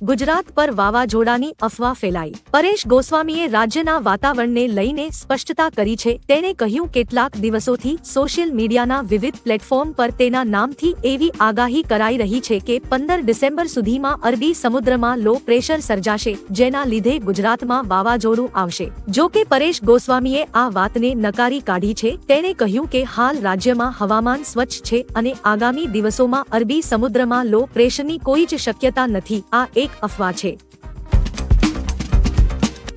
ગુજરાત પર વાવાઝોડાની અફવા ફેલાઈ. પરેશ ગોસ્વામીએ રાજ્યના વાતાવરણને લઈને સ્પષ્ટતા કરી છે. તેણે કહ્યું, કેટલાક દિવસોથી સોશિયલ મીડિયાના વિવિધ પ્લેટફોર્મ પર તેના નામથી એવી આગાહી કરાઈ રહી છે કે પંદર ડિસેમ્બર સુધીમાં અરબી સમુદ્રમાં લો પ્રેશર સર્જાશે, જેના લીધે ગુજરાતમાં વાવાઝોડું આવશે. જો કે પરેશ ગોસ્વામીએ આ વાતને નકારી કાઢી છે. તેણે કહ્યું કે હાલ રાજ્યમાં હવામાન સ્વચ્છ છે અને આગામી દિવસોમાં અરબી સમુદ્રમાં લો પ્રેશરની કોઈ જ શક્યતા નથી. આ એક અફવા છે.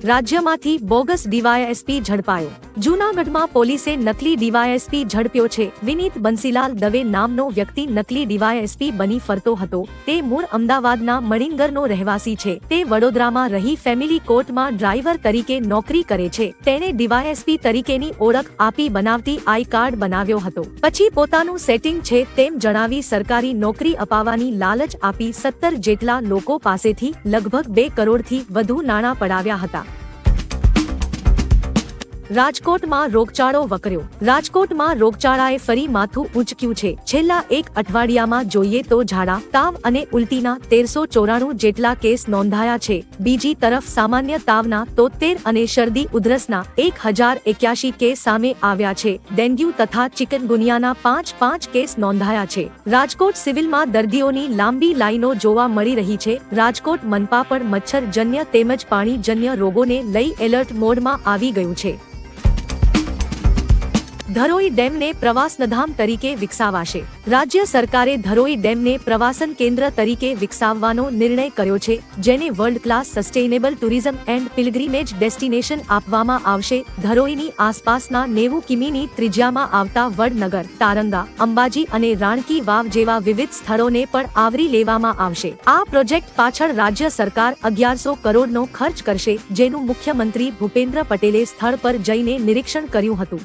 રાજ્યમાંથી બોગસ ડીવાયએસપી ઝડપાયો. જૂનાગઢમાં પોલીસે નકલી ડીવાયએસપી ઝડપ્યો છે. વિનીત બંસીલાલ દવે નામનો વ્યક્તિ નકલી ડીવાયએસપી બની ફરતો હતો. તે મૂળ અમદાવાદના મણિંગરનો રહેવાસી છે. તે વડોદરામાં રહી ફેમિલી કોર્ટમાં ડ્રાઈવર તરીકે નોકરી કરે છે. તેણે ડીવાયએસપી તરીકેની ઓળખ આપી બનાવતી આઈ કાર્ડ બનાવ્યો હતો. પછી પોતાનું સેટિંગ છે તેમ જણાવી સરકારી નોકરી અપાવવાની લાલચ આપી સત્તર જેટલા લોકો પાસેથી લગભગ બે કરોડથી વધુ નાણાં પડાવ્યા હતા. રાજકોટમાં રોગચાળો વકર્યો. રાજકોટમાં રોગચાળાએ ફરી માથું ઉંચક્યું છે. છેલ્લા એક અઠવાડિયામાં જોઈએ તો ઝાડા, તાવ અને ઉલટીના તેરસો ચોરાણું જેટલા કેસ નોંધાયા છે. બીજી તરફ સામાન્ય તાવના તોતેર અને શરદી ઉધરસના એક હજાર એક્યાશી કેસ સામે આવ્યા છે. ડેન્ગ્યુ તથા ચિકનગુનિયાના પાંચ પાંચ કેસ નોંધાયા છે. રાજકોટ સિવિલમાં દર્દીઓની લાંબી લાઈનો જોવા મળી રહી છે. રાજકોટ મનપા પણ મચ્છરજન્ય તેમજ પાણીજન્ય રોગોને લઈ એલર્ટ મોડમાં આવી ગયું છે. ધરોઈ ડેમને પ્રવાસનધામ તરીકે વિકસાવાશે. રાજ્ય સરકારે ધરોઈ ડેમને પ્રવાસન કેન્દ્ર તરીકે વિકસાવવાનો નિર્ણય કર્યો છે, જેને world class sustainable tourism and pilgrimage destination આપવામાં આવશે. ધરોઈની આસપાસના નેવું કિમીની ત્રિજ્યામાં આવતા વડનગર, તારંગા, અંબાજી અને રાણકી વાવ જેવા વિવિધ સ્થળોને પણ આવરી લેવામાં આવશે. આ પ્રોજેક્ટ પાછળ રાજ્ય સરકાર અગિયારસો કરોડનો ખર્ચ કરશે, જેનું મુખ્યમંત્રી ભૂપેન્દ્ર પટેલે સ્થળ પર જઈને નિરીક્ષણ કર્યું હતું.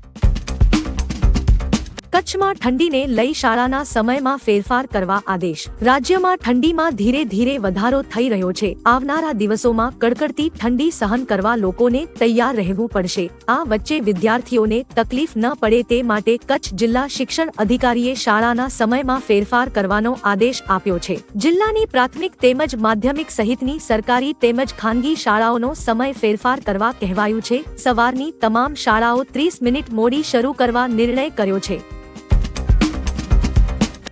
કચ્છમાં ઠંડીને લઈ શાળાના સમયમાં ફેરફાર કરવા આદેશ. રાજ્યમાં ઠંડીમાં ધીરે ધીરે વધારો થઈ રહ્યો છે. આવનારા દિવસોમાં કડકડતી ઠંડી સહન કરવા લોકોને તૈયાર રહેવું પડશે. આ વચ્ચે વિદ્યાર્થીઓને તકલીફ ન પડે તે માટે કચ્છ જિલ્લા શિક્ષણ અધિકારીએ શાળાના સમયમાં ફેરફાર કરવાનો આદેશ આપ્યો છે. જિલ્લાની પ્રાથમિક તેમજ માધ્યમિક સહિતની સરકારી તેમજ ખાનગી શાળાઓનો સમય ફેરફાર કરવા કહેવાયું છે. સવારની તમામ શાળાઓ ત્રીસ મિનિટ મોડી શરૂ કરવા નિર્ણય કર્યો છે.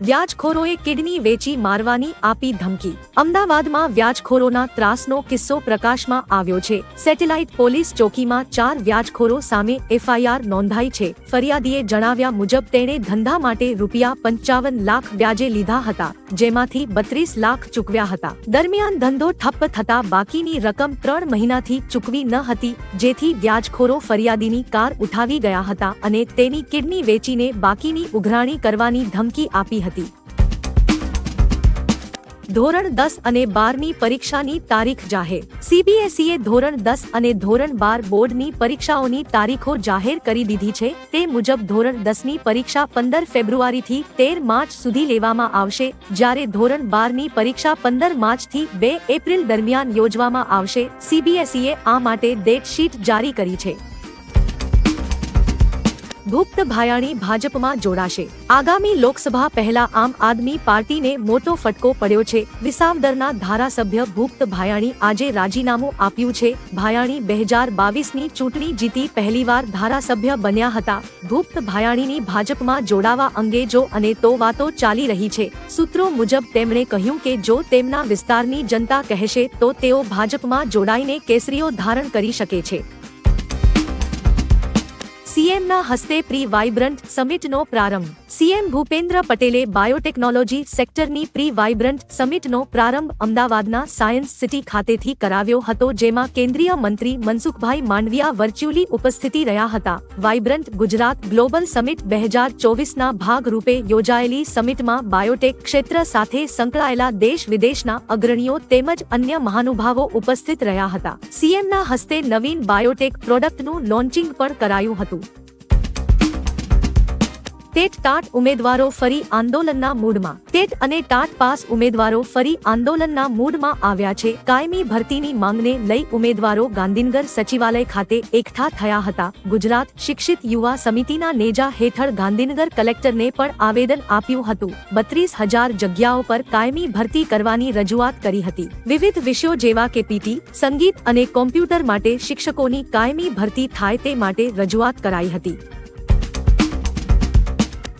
વ્યાજખોરોએ કિડની વેચી મારવાની આપી ધમકી. અમદાવાદમાં વ્યાજખોરોના ત્રાસનો કિસ્સો પ્રકાશમાં આવ્યો છે. સેટેલાઇટ પોલીસ ચોકીમાં ચાર વ્યાજખોરો સામે એફઆઈઆર નોંધાઈ છે. ફરિયાદીએ જણાવ્યા મુજબ તેણે ધંધા માટે રૂપિયા પંચાવન લાખ વ્યાજે લીધા હતા, જેમાંથી બત્રીસ લાખ ચૂકવ્યા હતા. દરમિયાન ધંધો ઠપ્પ થતા બાકીની રકમ ત્રણ મહિનાથી ચૂકવી ન હતી, જેથી વ્યાજખોરો ફરિયાદીની કાર ઉઠાવી ગયા હતા અને તેની કિડની વેચીને બાકીની ઉઘરાણી કરવાની ધમકી આપી હતી. ધોરણ દસ અને બારની પરીક્ષાની તારીખ જાહેર. સીબીએસઈએ ધોરણ દસ અને ધોરણ બાર બોર્ડની પરીક્ષાઓની તારીખો જાહેર કરી દીધી છે. તે મુજબ ધોરણ દસની પરીક્ષા પંદર ફેબ્રુઆરીથી તેર માર્ચ સુધી લેવામાં આવશે, જ્યારે ધોરણ બારની પરીક્ષા પંદર માર્ચથી બે એપ્રિલ દરમિયાન યોજવામાં આવશે. સીબીએસઈએ આ માટે ડેટ શીટ જારી કરી છે. ગુપ્ત ભાયાણી ભાજપમાં જોડાશે. આગામી લોકસભા પહેલા આમ આદમી પાર્ટીને મોટો ફટકો પડ્યો છે. વિસાવદરના ધારાસભ્ય ગુપ્ત ભાયાણી આજે રાજીનામું આપ્યું છે. ભાયાણી બે હજાર બાવીસની ચૂંટણી જીતી પહેલીવાર ધારાસભ્ય બન્યા હતા. ગુપ્ત ભાયાણીની ભાજપમાં જોડાવા અંગે જો અને તો વાતો ચાલી રહી છે. સૂત્રો મુજબ તેમણે કહ્યું કે જો તેમના વિસ્તારની જનતા કહેશે તો તેઓ ભાજપમાં જોડાઈને કેસરીઓ ધારણ કરી શકે છે. સીએમના હસ્તે પ્રી વાઇબ્રન્ટ સમિટનો પ્રારંભ. સીએમ ભૂપેન્દ્ર પટેલે બાયોટેકનોલોજી સેક્ટરની પ્રી વાઇબ્રન્ટ સમિટનો પ્રારંભ અમદાવાદના સાયન્સ સિટી ખાતેથી કરાવ્યો હતો, જેમાં કેન્દ્રીય મંત્રી મનસુખભાઈ માંડવિયા વર્ચ્યુઅલી ઉપસ્થિતિ રહ્યા હતા. વાઇબ્રન્ટ ગુજરાત ગ્લોબલ સમિટ બે હજાર ચોવીસના ભાગરૂપે યોજાયેલી સમિટમાં બાયોટેક ક્ષેત્ર સાથે સંકળાયેલા દેશ વિદેશના અગ્રણીઓ તેમજ અન્ય મહાનુભાવો ઉપસ્થિત રહ્યા હતા. સીએમના હસ્તે નવીન બાયોટેક પ્રોડક્ટનું લોન્ચિંગ પણ કરાયું હતું. ટેટ ટાટ ઉમેદવારો ફરી આંદોલનના મૂડમાં. ટેટ અને ટાટ પાસ ઉમેદવારો ફરી આંદોલનના મૂડમાં આવ્યા છે. કાયમી ભરતીની માંગને લઈ ઉમેદવારો ગાંધીનગર સચિવાલય ખાતે એકઠા થયા હતા. ગુજરાત શિક્ષિત યુવા સમિતિના નેજા હેઠળ ગાંધીનગર કલેક્ટરને પણ આવેદન આપ્યું હતું. બત્રીસ હજાર જગ્યાઓ પર કાયમી ભરતી કરવાની રજૂઆત કરી હતી. વિવિધ વિષયો જેવા કે પીટી સંગીત અને કોમ્પ્યુટર માટે શિક્ષકોની કાયમી ભરતી થાય તે માટે રજૂઆત કરાઈ હતી.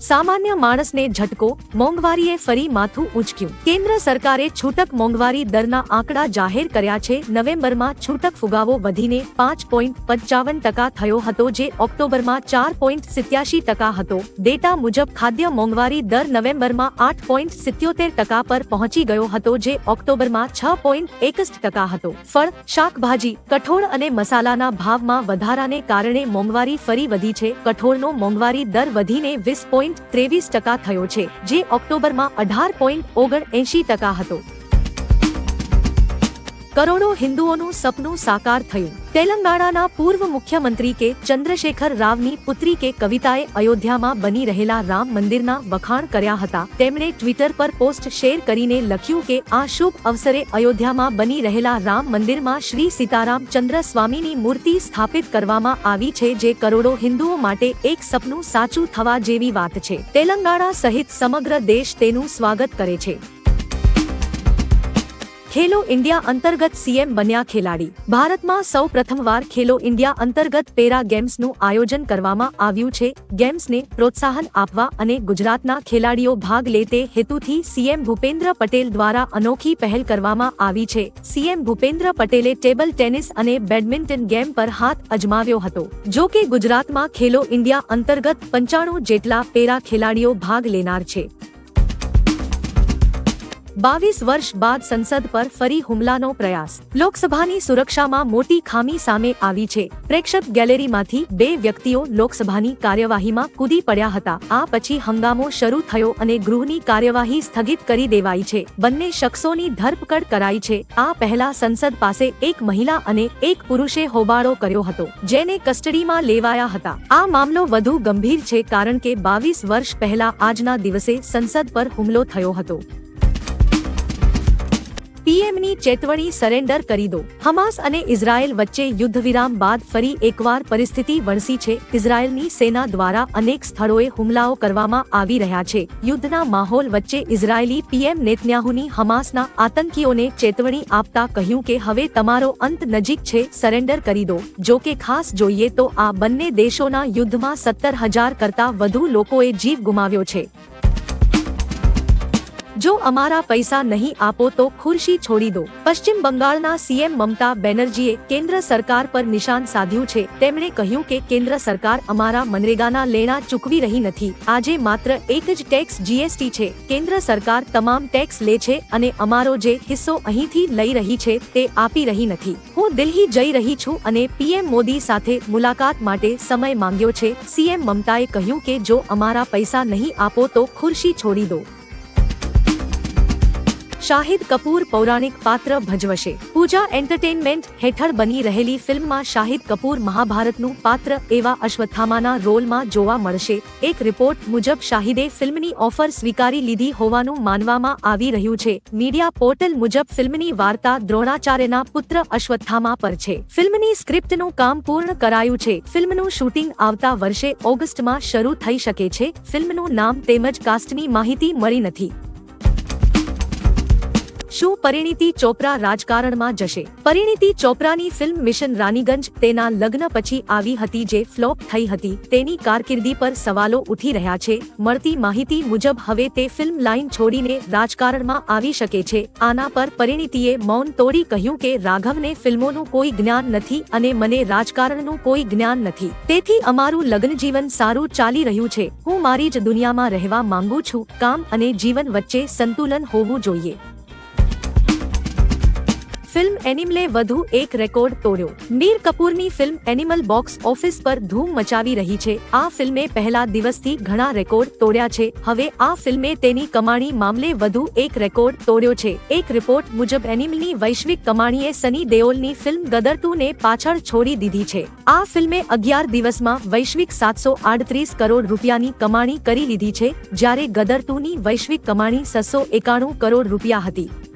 સામાન્ય માણસને ઝટકો, મોંઘવારીએ ફરી માથું ઉંચક્યું કેન્દ્ર સરકારે છૂટક મોંઘવારી દરના આંકડા જાહેર કર્યા છે. નવેમ્બરમાં છૂટક ફુગાવો વધીને પાંચ પોઈન્ટ પંચાવન ટકા થયો હતો, જે ઓક્ટોબરમાં ચાર પોઈન્ટ સિત્યાસી ટકા હતો. ડેટા મુજબ ખાદ્ય મોંઘવારી દર નવેમ્બરમાં આઠ પોઈન્ટ સિત્યોતેર ટકા પર પહોંચી ગયો હતો, જે ઓક્ટોબરમાં છ પોઈન્ટ એકસઠ ટકા હતો. ફળ, શાકભાજી, કઠોળ અને મસાલાના ભાવમાં વધારાને કારણે મોંઘવારી ફરી વધી છે. કઠોળનો મોંઘવારી દર વધીને વીસ પોઈન્ટ ત્રેવીસ ટકા થયો છે જે ઓક્ટોબરમાં અઢાર પોઈન્ટ ઓગણ એંશી ટકા હતો. કરોડો હિન્દુઓનું સપનું સાકાર થયું. તેલંગાણાના પૂર્વ મુખ્યમંત્રી કે ચંદ્રશેખર રાવની પુત્રી કે કવિતાએ અયોધ્યામાં બની રહેલા રામ મંદિરના વખાણ કર્યા હતા. તેમણે ટ્વિટર પર પોસ્ટ શેર કરીને લખ્યું કે, આ શુભ અવસરે અયોધ્યામાં બની રહેલા રામ મંદિરમાં શ્રી સીતારામ ચંદ્ર સ્વામીની મૂર્તિ સ્થાપિત કરવામાં આવી છે, જે કરોડો હિન્દુઓ માટે એક સપનું સાચું થવા જેવી વાત છે. તેલંગાણા સહિત સમગ્ર દેશ તેનું સ્વાગત કરે છે. ખેલો ઇન્ડિયા અંતર્ગત સીએમ બન્યા ખેલાડી. ભારતમાં સૌ પ્રથમવાર ખેલો ઇન્ડિયા અંતર્ગત પેરા ગેમ્સનું આયોજન કરવામાં આવ્યું છે. ગેમ્સને પ્રોત્સાહન આપવા અને ગુજરાતના ખેલાડીઓ ભાગ લે તે હેતુથી સીએમ ભૂપેન્દ્ર પટેલ દ્વારા અનોખી પહેલ કરવામાં આવી છે. સીએમ ભૂપેન્દ્ર પટેલે ટેબલ ટેનિસ અને બેડમિન્ટન ગેમ પર હાથ અજમાવ્યો હતો. જો કે ગુજરાતમાં ખેલો ઇન્ડિયા અંતર્ગત પંચાણું જેટલા પેરા ખેલાડીઓ ભાગ લેનાર છે. બાવીસ વર્ષ બાદ સંસદ પર ફરી હુમલાનો પ્રયાસ. લોકસભાની સુરક્ષામાં મોટી ખામી સામે આવી છે. પ્રેક્ષક ગેલેરીમાંથી બે વ્યક્તિઓ લોકસભાની કાર્યવાહીમાં કૂદી પડ્યા હતા. આ પછી હંગામો શરૂ થયો અને ગૃહની કાર્યવાહી સ્થગિત કરી દેવાઈ છે. બંને શખ્સોની ધરપકડ કરાઈ છે. આ પહેલા સંસદ પાસે એક મહિલા અને એક પુરુષે હોબાળો કર્યો હતો, જેને કસ્ટડીમાં લેવાયા હતા. આ મામલો વધુ ગંભીર છે કારણ કે બાવીસ વર્ષ પહેલા આજના દિવસે સંસદ પર હુમલો થયો હતો. પીએમની ચેતવણી સરેન્ડર કરી દો. હમાસ અને ઇઝરાયલ વચ્ચે યુદ્ધ વિરામ બાદ ફરી એકવાર પરિસ્થિતિ વણસી છે. ઇઝરાયલની સેના દ્વારા અનેક સ્થળોએ હુમલાઓ કરવામાં આવી રહ્યા છે. યુદ્ધના માહોલ વચ્ચે ઇઝરાયેલી પીએમ નેતન્યાહુની હમાસના આતંકીઓને ચેતવણી આપતા કહ્યું કે હવે તમારો અંત નજીક છે, સરેન્ડર કરી દો. જો કે ખાસ જોઈએ તો આ બંને દેશોના યુદ્ધમાં સત્તર હજાર કરતા વધુ લોકોએ જીવ ગુમાવ્યો છે. જો અમારા પૈસા નહીં આપો તો ખુરશી છોડી દો. પશ્ચિમ બંગાળના સીએમ મમતા બેનર્જીએ કેન્દ્ર સરકાર પર નિશાન સાધ્યું છે. તેમણે કહ્યું કે કેન્દ્ર સરકાર અમારા મનરેગાના લેણા ચૂકવી રહી નથી. આજે માત્ર એક જ ટેક્સ જીએસટી છે. કેન્દ્ર સરકાર તમામ ટેક્સ લે છે અને અમારો જે હિસ્સો અહીંથી લઈ રહી છે તે આપી રહી નથી. હું દિલ્હી જઈ રહી છું અને પીએમ મોદી સાથે મુલાકાત માટે સમય માંગ્યો છે. સીએમ મમતાએ કહ્યું કે જો અમારા પૈસા નહીં આપો તો ખુરશી છોડી દો. શાહિદ કપૂર પૌરાણિક પાત્ર ભજવશે. પૂજા એન્ટરટેનમેન્ટ હેઠળ બની રહેલી ફિલ્મમાં શાહિદ કપૂર મહાભારતનું પાત્ર એવા અશ્વત્થામાના રોલમાં જોવા મળશે. એક રિપોર્ટ મુજબ શાહિદે ફિલ્મની ઓફર સ્વીકારી લીધી હોવાનું માનવામાં આવી રહ્યું છે. મીડિયા પોર્ટલ મુજબ ફિલ્મની વાર્તા દ્રોણાચાર્યના પુત્ર અશ્વત્થામા પર છે. ફિલ્મની સ્ક્રિપ્ટનું કામ પૂર્ણ કરાયું છે. ફિલ્મનું શૂટિંગ આવતા વર્ષે ઓગસ્ટમાં શરૂ થઈ શકે છે. ફિલ્મનું નામ તેમજ કાસ્ટની માહિતી મળી નથી. શું પરિણીતિ ચોપરા રાજકારણમાં જશે? પરિણીતિ ચોપરાની ફિલ્મ મિશન રાનીગંજ તેના લગ્ન પછી આવી હતી જે ફ્લોપ થઈ હતી. તેની કારકિર્દી પર સવાલો ઉઠી રહ્યા છે. મળતી માહિતી મુજબ હવે તે ફિલ્મ લાઇન છોડીને રાજકારણમાં આવી શકે છે. આના પર પરિણીતિએ મૌન તોડી કહ્યું કે રાઘવને ફિલ્મોનું કોઈ જ્ઞાન નથી અને મને રાજકારણનું કોઈ જ્ઞાન નથી. તેથી અમારું લગ્ન જીવન સારું ચાલી રહ્યું છે. હું મારી જ દુનિયામાં રહેવા માંગુ છું. કામ અને જીવન વચ્ચે સંતુલન હોવું જોઈએ. ફિલ્મ એનિમલે વધુ એક રેકોર્ડ તોડ્યો. મીર કપૂરની ફિલ્મ એનિમલ બોક્સ ઓફિસ પર ધૂમ મચાવી રહી છે. આ ફિલ્મે પહેલા દિવસથી ઘણા રેકોર્ડ તોડ્યા છે. હવે આ ફિલ્મે તેની કમાણી મામલે વધુ એક રેકોર્ડ તોડ્યો છે. એક રિપોર્ટ મુજબ એનિમલની વૈશ્વિક કમાણીએ સની દેઓલની ફિલ્મ ગદર ટુ ને પાછળ છોડી દીધી છે. આ ફિલ્મે અગિયાર દિવસમાં વૈશ્વિક સાતસો આડત્રીસ કરોડ રૂપિયાની કમાણી કરી લીધી છે, જ્યારે ગદર ટુ ની વૈશ્વિક કમાણી છસો એકાણું કરોડ રૂપિયા હતી.